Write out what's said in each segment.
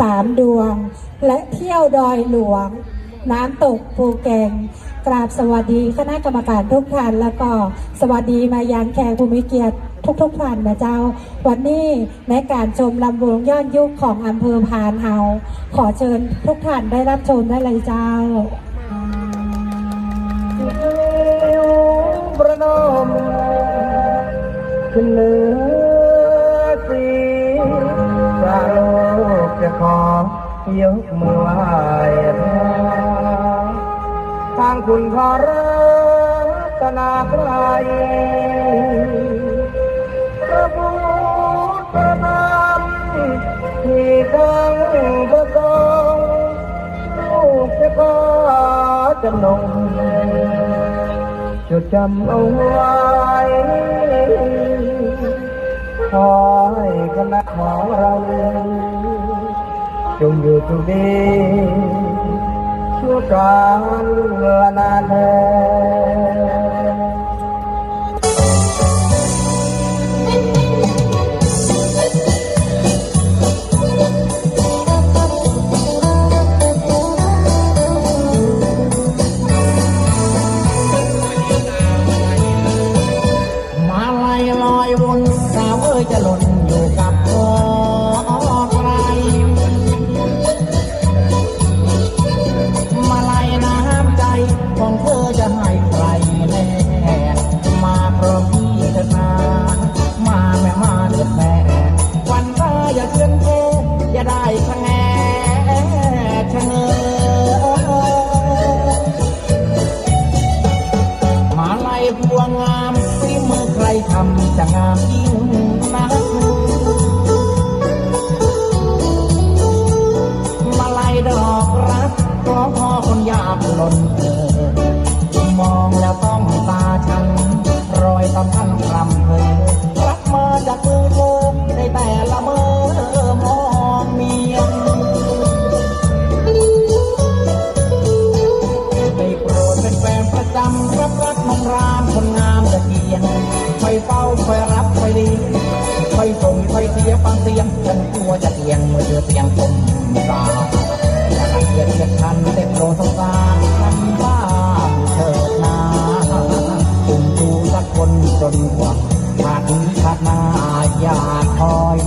สามดวง และเที่ยวดอยหลวง น้ำตกภูแกงกราบสวัสดีคณะกรรมการทุกท่านแล้วก็สวัสดีมายังแขกผู้มีเกียรติทุกๆท่านนะเจ้า วันนี้ในการชมลำวงย้อนยุคของอำเภอพานเฮาขอเชิญทุกท่านได้รับชมได้เลยเจ้าประนมขึ้นเหนื อยกมือไหว้พระทางคุณขอรัตนาไกลพระพุทธนามที่ทั้งประกองลูกจะขอจำนงจดจำเอาไว้ขอให้คณะของเรา จงอยู่ตรงนี้ชั่ คอยเฝ้าคอยรับคอยดีคอยส่งคอยเสียฟังเสียงฉันกลัวจะเตียงเมื่อเธอเตียงผมตาอยากเกียรติเกียรติคันได้โปรสงสารคันบ้างเถิดนาคุมดูสักคนจนกว่าชาตินี้ชาน้าอยากคอย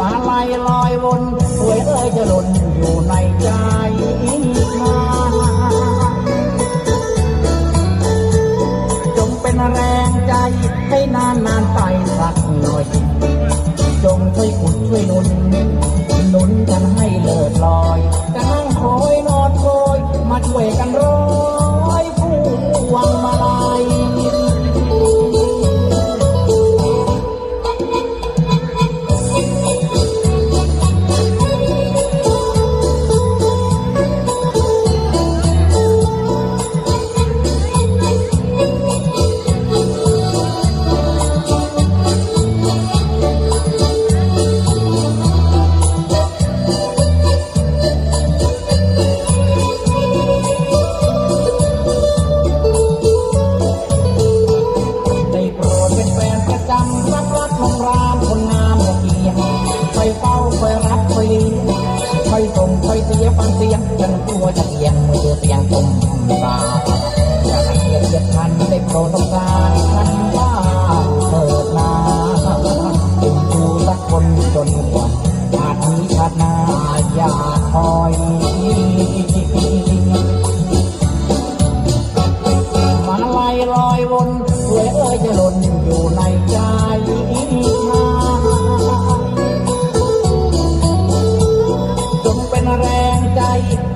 มาลายลอยวนสวยเอ้ยจะหล่นอยู่ในใจ นานนานๆไปสักหน่อย จงช่วยขุดช่วยนุนนุนกันให้เลิศลอยจะนั่งคอยนอนคอย มาช่วยกันร้อ จำรับรักของรามคนงามตะเกียงคอยเฝ้าคอยรับคอยเลี้ยงคอยส่งคอยเสียฟังเสียงจนกลัวจะเตียงเมื่อเตียงผมตาอยากให้เกียรติเกียรติคันได้โปรดสงสารคันบ้าเถิดนาเป็นชูสักคนจนกว่าชาตินี้ชาติหน้าอย่าคอยมาลายลอยวน วยเอ้ยจะหล่นอยู่ในใจจงเป็นแรงใจ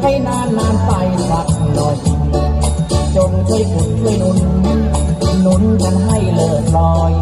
ให้นานนานไปสักหน่อย จงช่วยขุดช่วยนุนนุนกันให้เลิศลอย